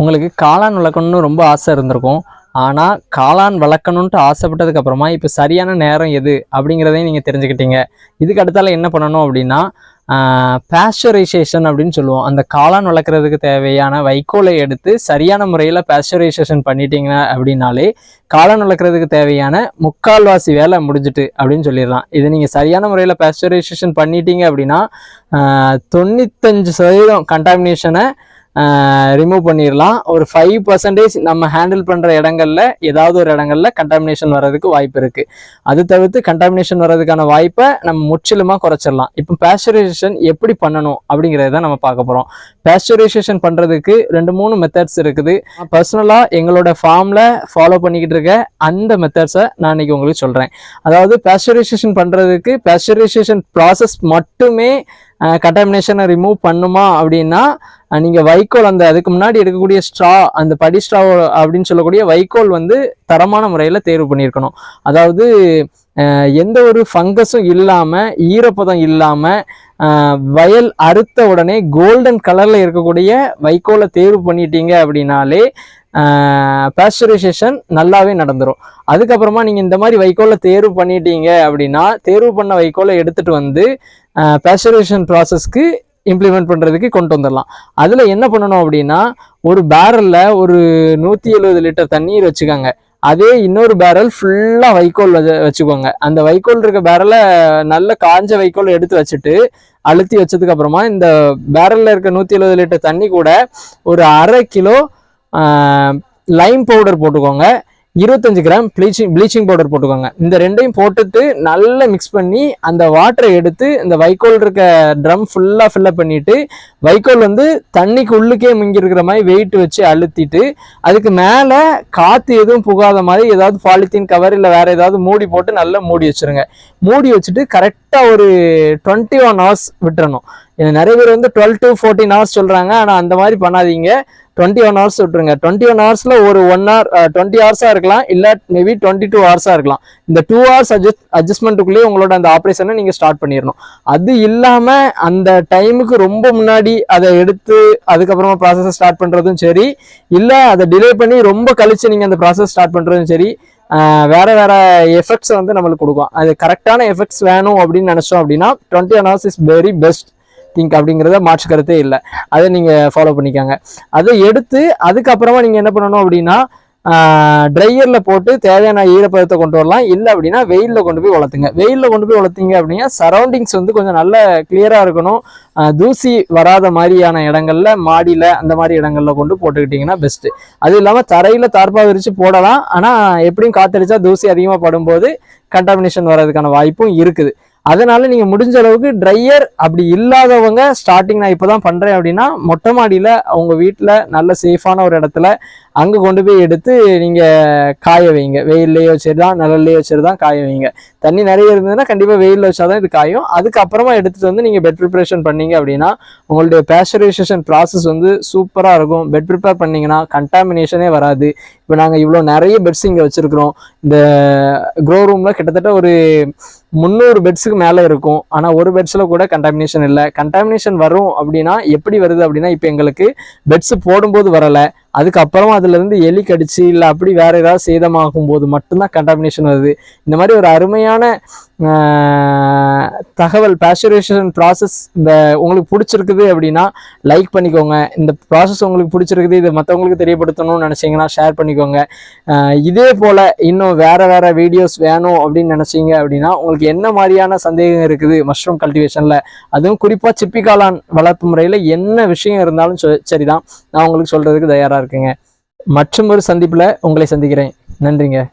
உங்களுக்கு காளான் வளர்க்கணும்னு ரொம்ப ஆசை இருந்திருக்கும். ஆனால் காளான் வளர்க்கணுன்ட்டு ஆசைப்பட்டதுக்கப்புறமா இப்போ சரியான நேரம் எது அப்படிங்கிறதையும் நீங்கள் தெரிஞ்சுக்கிட்டீங்க. இதுக்கு அடுத்தால என்ன பண்ணணும் அப்படின்னா பேஸ்டரைசேஷன் அப்படின்னு சொல்லுவோம். அந்த காளான் வளர்க்குறதுக்கு தேவையான வைக்கோலை எடுத்து சரியான முறையில் பேஸ்டரைசேஷன் பண்ணிட்டீங்க அப்படின்னாலே காளான் வளர்க்குறதுக்கு தேவையான முக்கால்வாசி வேலை முடிஞ்சிட்டு அப்படின்னு சொல்லிடலாம். இது நீங்கள் சரியான முறையில் பேஸ்டரைசேஷன் பண்ணிட்டீங்க அப்படின்னா தொண்ணூத்தஞ்சு சதவீதம் கண்டாமினேஷனை ரிமூவ் பண்ணிடலாம் ஒரு ஃபைவ் பர்சன்டேஜ் நம்ம ஹேண்டில் பண்ணுற இடங்கள்ல ஏதாவது ஒரு இடங்கள்ல கண்டாமினேஷன் வர்றதுக்கு வாய்ப்பு இருக்குது அது தவிர்த்து கண்டாமினேஷன் வர்றதுக்கான வாய்ப்பை நம்ம முற்றிலுமாக குறைச்சிடலாம் இப்போ பேஸ்டரைசேஷன் எப்படி பண்ணணும் அப்படிங்கிறத நம்ம பார்க்க போகிறோம் பேஸ்டரைசேஷன் பண்ணுறதுக்கு ரெண்டு மூணு மெத்தட்ஸ் இருக்குது. பர்சனலாக எங்களோட ஃபார்மில் ஃபாலோ பண்ணிக்கிட்டு இருக்க அந்த மெத்தட்ஸை நான் இன்னைக்கு உங்களுக்கு சொல்கிறேன் அதாவது பேஸ்டரைசேஷன் பண்ணுறதுக்கு பேஸ்டரைசேஷன் ப்ராசஸ் மட்டுமே கண்டாமினேஷனை ரிமூவ் பண்ணுமா அப்படின்னா நீங்கள் வைக்கோல் அந்த அதுக்கு முன்னாடி எடுக்கக்கூடிய ஸ்ட்ரா அந்த படி ஸ்ட்ரா அப்படின்னு சொல்லக்கூடிய வைக்கோல் வந்து தரமான முறையில் தேர்வு பண்ணியிருக்கணும். அதாவது எந்த ஒரு ஃபங்கஸும் இல்லாமல் ஈரப்பதம் இல்லாமல் வயல் அறுத்த உடனே கோல்டன் கலரில் இருக்கக்கூடிய வைக்கோலை தேர்வு பண்ணிட்டீங்க அப்படின்னாலே பேஸ்டரைசேஷன் நல்லாவே நடந்துடும் அதுக்கப்புறமா நீங்கள் இந்த மாதிரி வைக்கோலை தேர்வு பண்ணிட்டீங்க அப்படின்னா தேர்வு பண்ண வைக்கோலை எடுத்துகிட்டு வந்து பேஸ்டரைசேஷன் ப்ராசஸ்க்கு இம்ப்ளிமெண்ட் பண்ணுறதுக்கு கொண்டு வந்துடலாம் அதில் என்ன பண்ணணும் அப்படின்னா ஒரு பேரலில் ஒரு நூற்றி எழுபது லிட்டர் தண்ணீர் வச்சுக்கோங்க. அதே இன்னொரு பேரல் ஃபுல்லாக வைக்கோல் வச்சுக்கோங்க. அந்த வைக்கோல் இருக்க பேரலை நல்ல காஞ்ச வைக்கோல் எடுத்து வச்சுட்டு அழுத்தி வச்சதுக்கு அப்புறமா இந்த பேரலில் இருக்க நூற்றி எழுபது லிட்டர் தண்ணி கூட ஒரு அரை கிலோ லைம் பவுடர் போட்டுக்கோங்க. இருபத்தஞ்சு கிராம் ப்ளீச்சிங் ப்ளீச்சிங் பவுடர் போட்டுக்கோங்க. இந்த ரெண்டையும் போட்டுட்டு நல்லா மிக்ஸ் பண்ணி அந்த வாட்டரை எடுத்து இந்த வைக்கோல் இருக்க ட்ரம் ஃபுல்லாக ஃபில்லப் பண்ணிவிட்டு வைக்கோல் வந்து தண்ணிக்கு உள்ளுக்கே முங்கிருக்கிற மாதிரி வெயிட் வச்சு அழுத்திட்டு அதுக்கு மேலே காற்று எதுவும் புகாத மாதிரி ஏதாவது பாலித்தீன் கவர் இல்லை வேறு ஏதாவது மூடி போட்டு நல்லா மூடி வச்சிருங்க. மூடி வச்சுட்டு கரெக்டாக ஒரு டுவெண்ட்டி ஒன் ஹவர்ஸ் விட்டுறணும் நிறைய பேர் வந்து டுவெல் டு ஃபோர்டீன் ஹவர்ஸ் சொல்கிறாங்க ஆனால் அந்த மாதிரி பண்ணாதீங்க. டுவெண்ட்டி ஒன் ஹவர்ஸ் விட்டுருங்க. டுவெண்ட்டி ஒன் ஹவர்ஸில் ஒரு ஒன் ஹவர் டுவெண்ட்டி ஹவர்ஸாக இருக்கலாம். இல்லை மேபி டுவெண்ட்டி டூ ஹவர்ஸாக இருக்கலாம். இந்த டூ ஹவர்ஸ் அட்ஜஸ்ட் அட்ஜஸ்ட்மெண்ட்டுக்குள்ளேயே உங்களோட அந்த ஆப்ரேஷனை நீங்கள் ஸ்டார்ட் பண்ணிடணும் அது இல்லாமல் அந்த டைமுக்கு ரொம்ப முன்னாடி அதை எடுத்து அதுக்கப்புறமா ப்ராசஸை ஸ்டார்ட் பண்ணுறதும் சரி. இல்லை அதை டிலே பண்ணி ரொம்ப கழிச்சு நீங்கள் அந்த ப்ராசஸ் ஸ்டார்ட் பண்ணுறதும் சரி. வேறு வேற வேற வந்து நம்மளுக்கு கொடுக்கும். அது கரெக்டான எஃபெக்ட்ஸ் வேணும் அப்படின்னு நினச்சோம் அப்படின்னா twenty one hours is very best think அப்படிங்கிறத மாற்று கருத்தே இல்லை. அதை நீங்கள் ஃபாலோ பண்ணிக்கோங்க. அதை எடுத்து அதுக்கப்புறமா நீங்கள் என்ன பண்ணணும் அப்படின்னா ட்ரையரில் போட்டு தேவையான ஈரப்பதத்தை கொண்டு வரலாம். இல்லை அப்படின்னா வெயிலில் கொண்டு போய் வளர்த்துங்க. வெயிலில் கொண்டு போய் வளர்த்தீங்க அப்படின்னா சரௌண்டிங்ஸ் வந்து கொஞ்சம் நல்ல கிளியராக இருக்கணும். தூசி வராத மாதிரியான இடங்களில் மாடியில் அந்த மாதிரி இடங்களில் கொண்டு போட்டுக்கிட்டிங்கன்னா பெஸ்ட்டு அது இல்லாமல் தரையில் தார்ப்பாக விரித்து போடலாம். ஆனால் எப்படியும் காத்தடிச்சா தூசி அதிகமாக படும்போது கண்டாமினேஷன் வர்றதுக்கான வாய்ப்பும் இருக்குது. அதனால நீங்க முடிஞ்ச அளவுக்கு ட்ரையர் அப்படி இல்லாதவங்க ஸ்டார்டிங் நான் இப்பதான் பண்றேன் அப்படின்னா மொட்டை மாடியில அவங்க வீட்டில் நல்ல சேஃபான ஒரு இடத்துல அங்கே கொண்டு போய் எடுத்து நீங்கள் காய வைங்க. வெயில்லையோ சரிதான் நிழல்லையோ சரிதான் காய வைங்க. தண்ணி நிறைய இருந்ததுன்னா கண்டிப்பாக வெயிலில் வச்சா தான் இது காயும். அதுக்கப்புறமா எடுத்துகிட்டு வந்து நீங்கள் பெட் ப்ரிப்பரேஷன் பண்ணீங்க அப்படின்னா உங்களுடைய பேஸ்டரைசேஷன் ப்ராசஸ் வந்து சூப்பராக இருக்கும். பெட் ப்ரிப்பேர் பண்ணிங்கன்னா கண்டாமினேஷனே வராது. இப்போ நாங்கள் இவ்வளோ நிறைய பெட்ஸ் இங்கே வச்சுருக்குறோம். இந்த க்ரோ ரூமில் கிட்டத்தட்ட ஒரு முந்நூறு பெட்ஸுக்கு மேலே இருக்கும். ஆனால் ஒரு பெட்ஸில் கூட கண்டாமினேஷன் இல்லை. கண்டாமினேஷன் வரும் அப்படின்னா எப்படி வருது அப்படின்னா இப்போ எங்களுக்கு பெட்ஸ் போடும்போது வரலை. அதுக்கப்புறமா அதுலேருந்து எலி கடிச்சு இல்லை அப்படி வேற ஏதாவது சேதமாகும் போது மட்டும்தான் கண்டாமினேஷன் வருது. இந்த மாதிரி ஒரு அருமையான தகவல் பேஸ்டரைசேஷன் ப்ராசஸ் இந்த உங்களுக்கு பிடிச்சிருக்குது அப்படின்னா லைக் பண்ணிக்கோங்க. இந்த ப்ராசஸ் உங்களுக்கு பிடிச்சிருக்குது இதை மற்றவங்களுக்கு தெரியப்படுத்தணும்னு நினச்சிங்கன்னா ஷேர் பண்ணிக்கோங்க. இதே போல் இன்னும் வேறு வேறு வீடியோஸ் வேணும் அப்படின்னு நினச்சிங்க அப்படின்னா உங்களுக்கு என்ன மாதிரியான சந்தேகம் இருக்குது மஷ்ரூம் கல்டிவேஷனில் அதுவும் குறிப்பாக சிப்பிக்காளான் வளர்ப்பு முறையில் என்ன விஷயம் இருந்தாலும் சரிதான். நான் உங்களுக்கு சொல்கிறதுக்கு தயாராக இருக்குங்க. மற்றும் ஒரு சந்திப்பில் உங்களை சந்திக்கிறேன். நன்றிங்க.